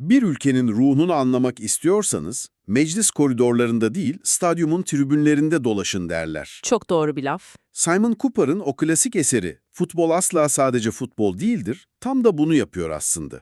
Bir ülkenin ruhunu anlamak istiyorsanız, meclis koridorlarında değil, stadyumun tribünlerinde dolaşın derler. Çok doğru bir laf. Simon Cooper'ın o klasik eseri, Futbol asla sadece futbol değildir, tam da bunu yapıyor aslında.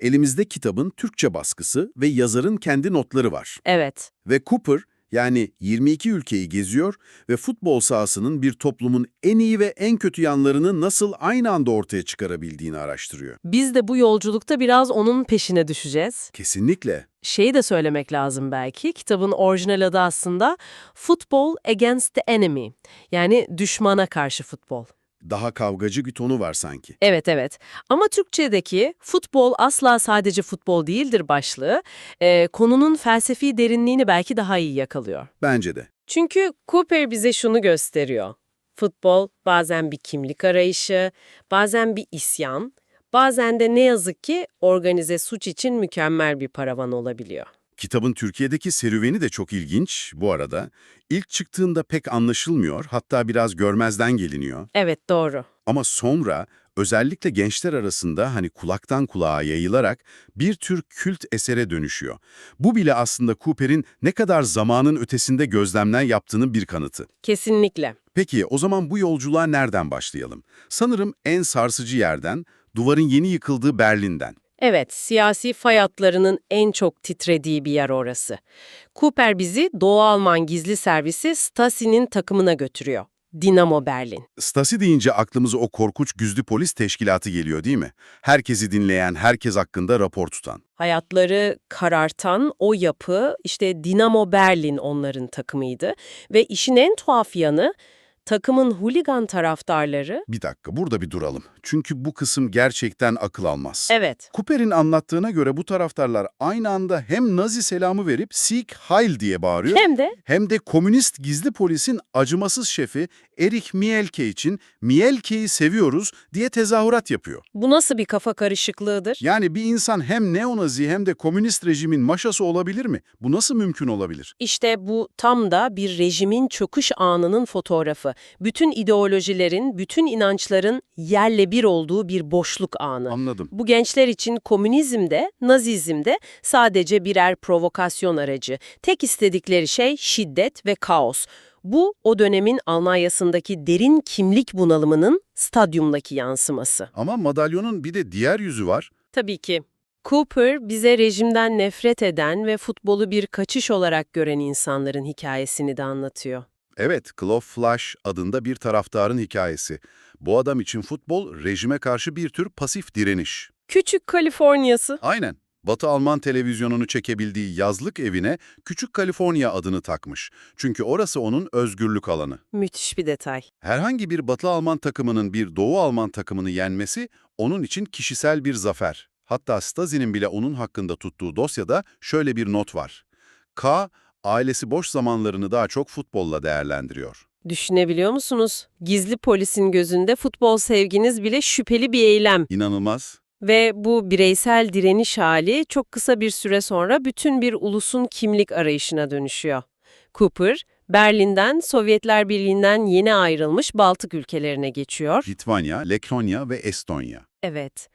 Elimizde kitabın Türkçe baskısı ve yazarın kendi notları var. Evet. Ve Cooper, yani 22 ülkeyi geziyor ve futbol sahasının bir toplumun en iyi ve en kötü yanlarını nasıl aynı anda ortaya çıkarabildiğini araştırıyor. Biz de bu yolculukta biraz onun peşine düşeceğiz. Kesinlikle. Şeyi de söylemek lazım belki, kitabın orijinal adı aslında Football Against the Enemy. Yani düşmana karşı futbol. Daha kavgacı bir tonu var sanki. Evet evet ama Türkçedeki futbol asla sadece futbol değildir başlığı e, konunun felsefi derinliğini belki daha iyi yakalıyor. Bence de. Çünkü Cooper bize şunu gösteriyor. Futbol bazen bir kimlik arayışı, bazen bir isyan, bazen de ne yazık ki organize suç için mükemmel bir paravan olabiliyor. Kitabın Türkiye'deki serüveni de çok ilginç bu arada. İlk çıktığında pek anlaşılmıyor, hatta biraz görmezden geliniyor. Evet doğru. Ama sonra özellikle gençler arasında hani kulaktan kulağa yayılarak bir tür kült esere dönüşüyor. Bu bile aslında Cooper'in ne kadar zamanın ötesinde gözlemler yaptığının bir kanıtı. Kesinlikle. Peki o zaman bu yolculuğa nereden başlayalım? Sanırım en sarsıcı yerden, duvarın yeni yıkıldığı Berlin'den. Evet, siyasi fay hatlarının en çok titrediği bir yer orası. Cooper bizi Doğu Alman gizli servisi Stasi'nin takımına götürüyor. Dinamo Berlin. Stasi deyince aklımıza o korkunç güzlü polis teşkilatı geliyor değil mi? Herkesi dinleyen, herkes hakkında rapor tutan. Hayatları karartan o yapı işte Dinamo Berlin onların takımıydı. Ve işin en tuhaf yanı takımın huligan taraftarları... Bir dakika, burada bir duralım. Çünkü bu kısım gerçekten akıl almaz. Evet, Cooper'in anlattığına göre bu taraftarlar aynı anda hem Nazi selamı verip Sieg Heil diye bağırıyor, hem de hem de komünist gizli polisin acımasız şefi Erich Mielke için Mielke'yi seviyoruz diye tezahürat yapıyor. bu nasıl bir kafa karışıklığıdır? Yani bir insan hem neonazi hem de komünist rejimin maşası olabilir mi? Bu nasıl mümkün olabilir? İşte bu tam da bir rejimin çöküş anının fotoğrafı. Bütün ideolojilerin, bütün inançların yerle bir olduğu bir boşluk anı. Anladım. Bu gençler için komünizm de, nazizm de sadece birer provokasyon aracı. Tek istedikleri şey şiddet ve kaos. Bu, o dönemin Almanya'sındaki derin kimlik bunalımının stadyumdaki yansıması. Ama madalyonun bir de diğer yüzü var. Tabii ki. Cooper, bize rejimden nefret eden ve futbolu bir kaçış olarak gören insanların hikayesini de anlatıyor. Evet, Claude Flash adında bir taraftarın hikayesi. Bu adam için futbol rejime karşı bir tür pasif direniş. Küçük Kaliforniyası. Aynen. Batı Alman televizyonunu çekebildiği yazlık evine Küçük Kaliforniya adını takmış. Çünkü orası onun özgürlük alanı. Müthiş bir detay. Herhangi bir Batı Alman takımının bir Doğu Alman takımını yenmesi onun için kişisel bir zafer. Hatta Stasi'nin bile onun hakkında tuttuğu dosyada şöyle bir not var. K, ailesi boş zamanlarını daha çok futbolla değerlendiriyor. Düşünebiliyor musunuz? Gizli polisin gözünde futbol sevginiz bile şüpheli bir eylem. İnanılmaz. Ve bu bireysel direniş hali çok kısa bir süre sonra bütün bir ulusun kimlik arayışına dönüşüyor. Cooper, Berlin'den Sovyetler Birliği'nden yeni ayrılmış Baltık ülkelerine geçiyor. Litvanya, Letonya ve Estonya. Evet,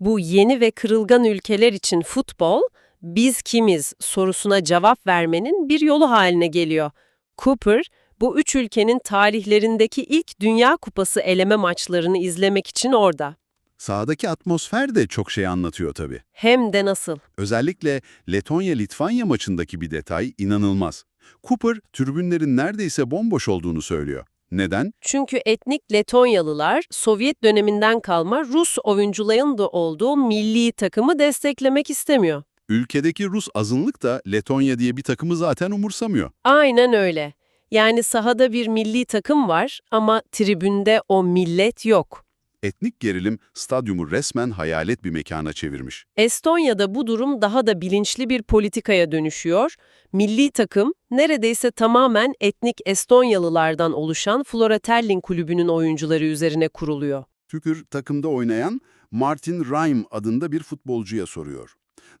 bu yeni ve kırılgan ülkeler için futbol, biz kimiz sorusuna cevap vermenin bir yolu haline geliyor. Cooper, bu üç ülkenin tarihlerindeki ilk Dünya Kupası eleme maçlarını izlemek için orada. Sahadaki atmosfer de çok şey anlatıyor tabii. Hem de nasıl. Özellikle Letonya-Litvanya maçındaki bir detay inanılmaz. Cooper, tribünlerin neredeyse bomboş olduğunu söylüyor. Neden? Çünkü etnik Letonyalılar Sovyet döneminden kalma Rus oyuncuların da olduğu milli takımı desteklemek istemiyor. Ülkedeki Rus azınlık da Letonya diye bir takımı zaten umursamıyor. Aynen öyle. Yani sahada bir milli takım var ama tribünde o millet yok. Etnik gerilim stadyumu resmen hayalet bir mekana çevirmiş. Estonya'da bu durum daha da bilinçli bir politikaya dönüşüyor. Milli takım neredeyse tamamen etnik Estonyalılardan oluşan Floratelling kulübünün oyuncuları üzerine kuruluyor. Tükür takımda oynayan Martin Reim adında bir futbolcuya soruyor.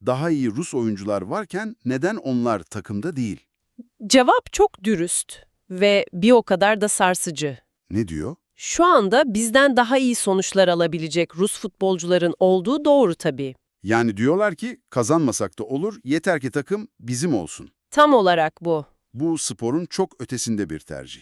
Daha iyi Rus oyuncular varken neden onlar takımda değil? Cevap çok dürüst ve bir o kadar da sarsıcı. Ne diyor? Şu anda bizden daha iyi sonuçlar alabilecek Rus futbolcuların olduğu doğru tabii. Yani diyorlar ki kazanmasak da olur, yeter ki takım bizim olsun. Tam olarak bu. Bu sporun çok ötesinde bir tercih.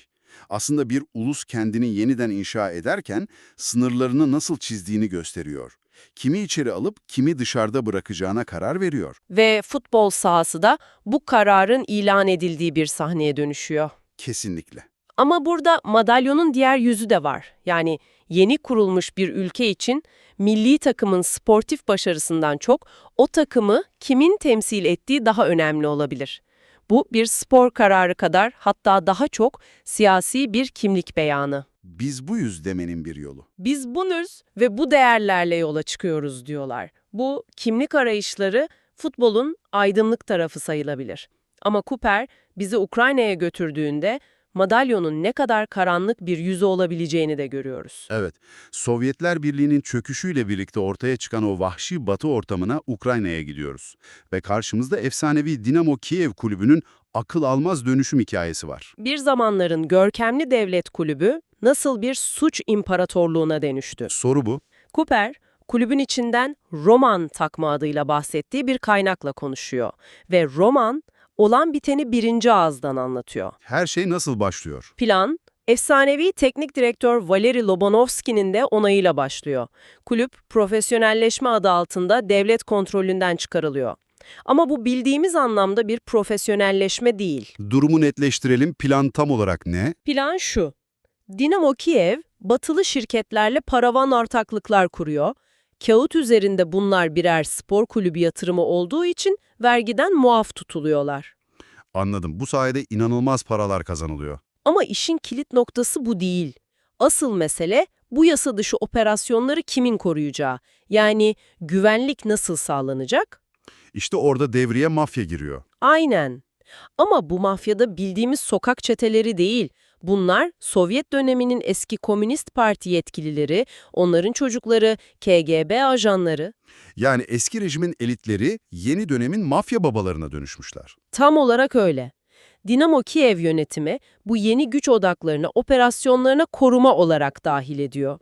Aslında bir ulus kendini yeniden inşa ederken sınırlarını nasıl çizdiğini gösteriyor. Kimi içeri alıp kimi dışarıda bırakacağına karar veriyor. Ve futbol sahası da bu kararın ilan edildiği bir sahneye dönüşüyor. Kesinlikle. Ama burada madalyonun diğer yüzü de var. Yani yeni kurulmuş bir ülke için milli takımın sportif başarısından çok o takımı kimin temsil ettiği daha önemli olabilir. Bu bir spor kararı kadar hatta daha çok siyasi bir kimlik beyanı. Biz buyuz demenin bir yolu. Biz bunuz ve bu değerlerle yola çıkıyoruz diyorlar. Bu kimlik arayışları futbolun aydınlık tarafı sayılabilir. Ama Cooper bizi Ukrayna'ya götürdüğünde madalyonun ne kadar karanlık bir yüzü olabileceğini de görüyoruz. Evet, Sovyetler Birliği'nin çöküşüyle birlikte ortaya çıkan o vahşi batı ortamına Ukrayna'ya gidiyoruz. Ve karşımızda efsanevi Dinamo Kiev kulübünün akıl almaz dönüşüm hikayesi var. Bir zamanların görkemli devlet kulübü nasıl bir suç imparatorluğuna dönüştü? Soru bu. Cooper, kulübün içinden Roman takma adıyla bahsettiği bir kaynakla konuşuyor. Ve Roman, olan biteni birinci ağızdan anlatıyor. Her şey nasıl başlıyor? Plan, efsanevi teknik direktör Valeri Lobanovski'nin de onayıyla başlıyor. Kulüp, profesyonelleşme adı altında devlet kontrolünden çıkarılıyor. Ama bu bildiğimiz anlamda bir profesyonelleşme değil. Durumu netleştirelim. Plan tam olarak ne? Plan şu. Dinamo Kiev, batılı şirketlerle paravan ortaklıklar kuruyor. Kağıt üzerinde bunlar birer spor kulübü yatırımı olduğu için vergiden muaf tutuluyorlar. Anladım. Bu sayede inanılmaz paralar kazanılıyor. Ama işin kilit noktası bu değil. Asıl mesele bu yasa dışı operasyonları kimin koruyacağı. Yani güvenlik nasıl sağlanacak? İşte orada devreye mafya giriyor. Aynen. Ama bu mafyada bildiğimiz sokak çeteleri değil. Bunlar Sovyet döneminin eski Komünist Parti yetkilileri, onların çocukları, KGB ajanları. Yani eski rejimin elitleri yeni dönemin mafya babalarına dönüşmüşler. Tam olarak öyle. Dinamo Kiev yönetimi bu yeni güç odaklarını operasyonlarına koruma olarak dahil ediyor.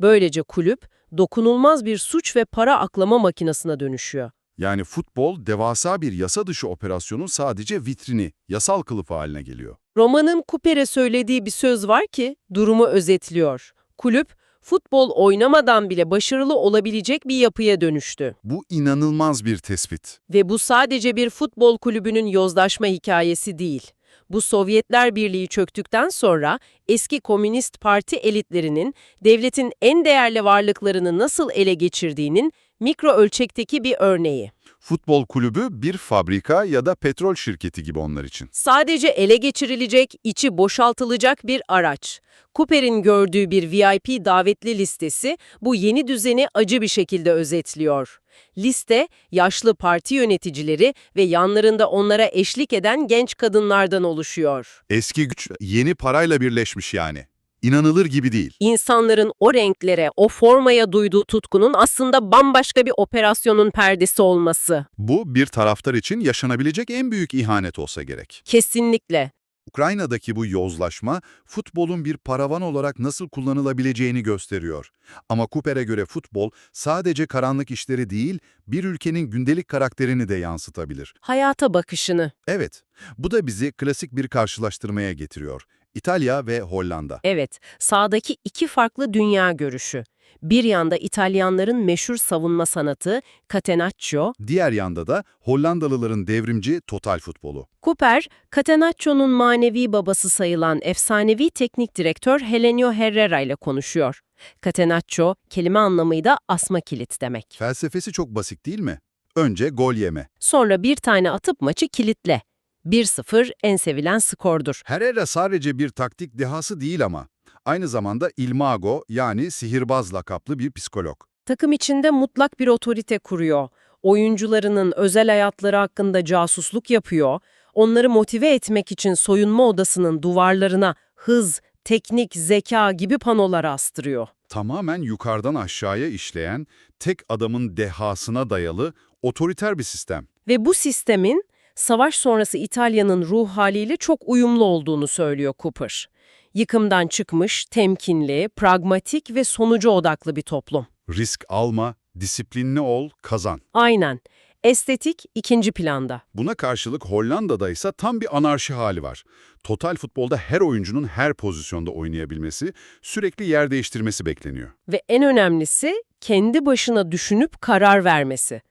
Böylece kulüp dokunulmaz bir suç ve para aklama makinesine dönüşüyor. Yani futbol devasa bir yasa dışı operasyonun sadece vitrini, yasal kılıf haline geliyor. Roman'ın Cooper'e söylediği bir söz var ki durumu özetliyor. Kulüp, futbol oynamadan bile başarılı olabilecek bir yapıya dönüştü. Bu inanılmaz bir tespit. Ve bu sadece bir futbol kulübünün yozlaşma hikayesi değil. Bu Sovyetler Birliği çöktükten sonra eski Komünist Parti elitlerinin devletin en değerli varlıklarını nasıl ele geçirdiğinin mikro ölçekteki bir örneği. Futbol kulübü bir fabrika ya da petrol şirketi gibi onlar için. Sadece ele geçirilecek, içi boşaltılacak bir araç. Cooper'in gördüğü bir VIP davetli listesi bu yeni düzeni acı bir şekilde özetliyor. Liste, yaşlı parti yöneticileri ve yanlarında onlara eşlik eden genç kadınlardan oluşuyor. Eski güç yeni parayla birleşmiş yani. İnanılır gibi değil. İnsanların o renklere, o formaya duyduğu tutkunun aslında bambaşka bir operasyonun perdesi olması. Bu bir taraftar için yaşanabilecek en büyük ihanet olsa gerek. Kesinlikle. Ukrayna'daki bu yozlaşma futbolun bir paravan olarak nasıl kullanılabileceğini gösteriyor. Ama Cooper'e göre futbol sadece karanlık işleri değil, bir ülkenin gündelik karakterini de yansıtabilir. Hayata bakışını. Evet, bu da bizi klasik bir karşılaştırmaya getiriyor. İtalya ve Hollanda. Evet, sağdaki iki farklı dünya görüşü. Bir yanda İtalyanların meşhur savunma sanatı, Catenaccio. Diğer yanda da Hollandalıların devrimci total futbolu. Cooper, Catenaccio'nun manevi babası sayılan efsanevi teknik direktör Helenio Herrera ile konuşuyor. Catenaccio, kelime anlamıyla asma kilit demek. Felsefesi çok basit değil mi? Önce gol yeme. Sonra bir tane atıp maçı kilitle. 1-0 en sevilen skordur. Herrera sadece bir taktik dehası değil ama. Aynı zamanda ilmago yani sihirbaz lakaplı bir psikolog. Takım içinde mutlak bir otorite kuruyor. Oyuncularının özel hayatları hakkında casusluk yapıyor. Onları motive etmek için soyunma odasının duvarlarına hız, teknik, zeka gibi panolar astırıyor. Tamamen yukarıdan aşağıya işleyen, tek adamın dehasına dayalı otoriter bir sistem. Ve bu sistemin savaş sonrası İtalya'nın ruh haliyle çok uyumlu olduğunu söylüyor Cooper. Yıkımdan çıkmış, temkinli, pragmatik ve sonucu odaklı bir toplum. Risk alma, Disiplinli ol, kazan. Aynen. Estetik ikinci planda. Buna karşılık Hollanda'da ise tam bir anarşi hali var. Total futbolda her oyuncunun her pozisyonda oynayabilmesi, sürekli yer değiştirmesi bekleniyor. Ve en önemlisi kendi başına düşünüp karar vermesi.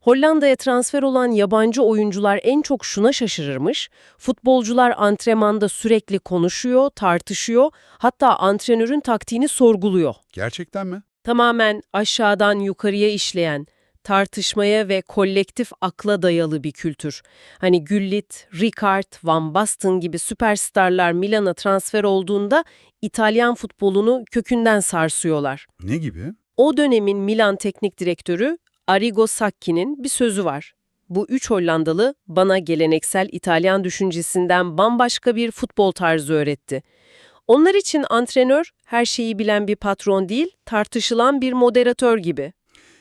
Hollanda'ya transfer olan yabancı oyuncular en çok şuna şaşırırmış. Futbolcular antrenmanda sürekli konuşuyor, tartışıyor, hatta antrenörün taktiğini sorguluyor. Gerçekten mi? Tamamen aşağıdan yukarıya işleyen, tartışmaya ve kolektif akla dayalı bir kültür. Hani Gullit, Rijkaard, Van Basten gibi süperstarlar Milan'a transfer olduğunda İtalyan futbolunu kökünden sarsıyorlar. Ne gibi? O dönemin Milan teknik direktörü Arrigo Sacchi'nin bir sözü var. Bu üç Hollandalı bana geleneksel İtalyan düşüncesinden bambaşka bir futbol tarzı öğretti. Onlar için antrenör her şeyi bilen bir patron değil, tartışılan bir moderatör gibi.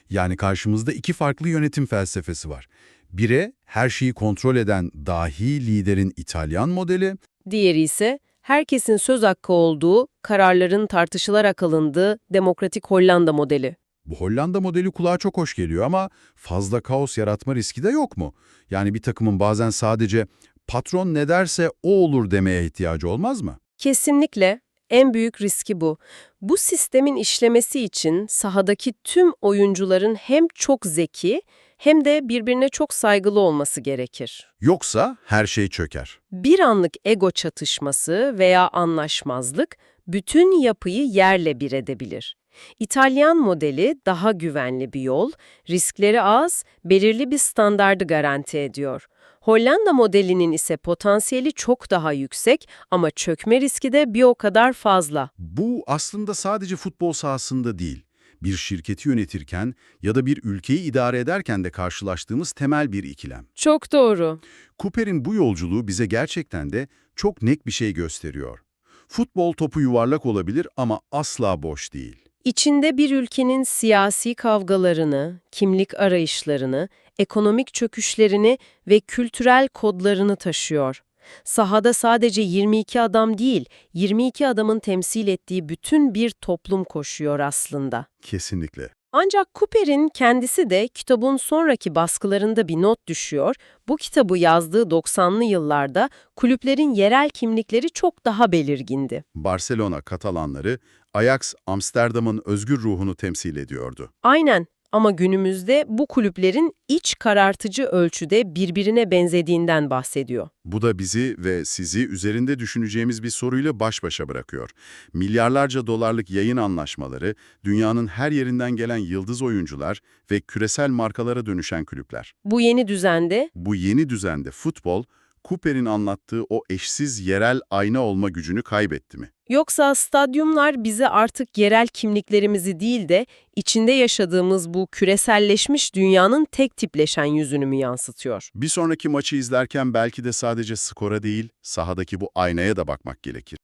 Yani karşımızda iki farklı yönetim felsefesi var. Bire her şeyi kontrol eden dahi liderin İtalyan modeli, Diğeri ise herkesin söz hakkı olduğu, kararların tartışılarak alındığı demokratik Hollanda modeli. Bu Hollanda modeli kulağa çok hoş geliyor ama fazla kaos yaratma riski de yok mu? Yani bir takımın bazen sadece patron ne derse o olur demeye ihtiyacı olmaz mı? Kesinlikle en büyük riski bu. Bu sistemin işlemesi için sahadaki tüm oyuncuların hem çok zeki hem de birbirine çok saygılı olması gerekir. Yoksa her şey çöker. Bir anlık ego çatışması veya anlaşmazlık bütün yapıyı yerle bir edebilir. İtalyan modeli daha güvenli bir yol, riskleri az, belirli bir standardı garanti ediyor. Hollanda modelinin ise potansiyeli çok daha yüksek ama çökme riski de bir o kadar fazla. Bu aslında sadece futbol sahasında değil, bir şirketi yönetirken ya da bir ülkeyi idare ederken de karşılaştığımız temel bir ikilem. Çok doğru. Cooper'in bu yolculuğu bize gerçekten de çok net bir şey gösteriyor. Futbol topu yuvarlak olabilir ama asla boş değil. İçinde bir ülkenin siyasi kavgalarını, kimlik arayışlarını, ekonomik çöküşlerini ve kültürel kodlarını taşıyor. Sahada sadece 22 adam değil, 22 adamın temsil ettiği bütün bir toplum koşuyor aslında. Kesinlikle. Ancak Cooper'in kendisi de kitabın sonraki baskılarında bir not düşüyor. Bu kitabı yazdığı 90'lı yıllarda kulüplerin yerel kimlikleri çok daha belirgindi. Barcelona Katalanları, Ajax Amsterdam'ın özgür ruhunu temsil ediyordu. Aynen ama günümüzde bu kulüplerin iç karartıcı ölçüde birbirine benzediğinden bahsediyor. Bu da bizi ve sizi üzerinde düşüneceğimiz bir soruyla baş başa bırakıyor. Milyarlarca dolarlık yayın anlaşmaları, dünyanın her yerinden gelen yıldız oyuncular ve küresel markalara dönüşen kulüpler. Bu yeni düzende Bu yeni düzende futbol, Cooper'in anlattığı o eşsiz yerel ayna olma gücünü kaybetti mi? yoksa stadyumlar bize artık yerel kimliklerimizi değil de içinde yaşadığımız bu küreselleşmiş dünyanın tek tipleşen yüzünü mü yansıtıyor? Bir sonraki maçı izlerken belki de sadece skora değil, sahadaki bu aynaya da bakmak gerekir.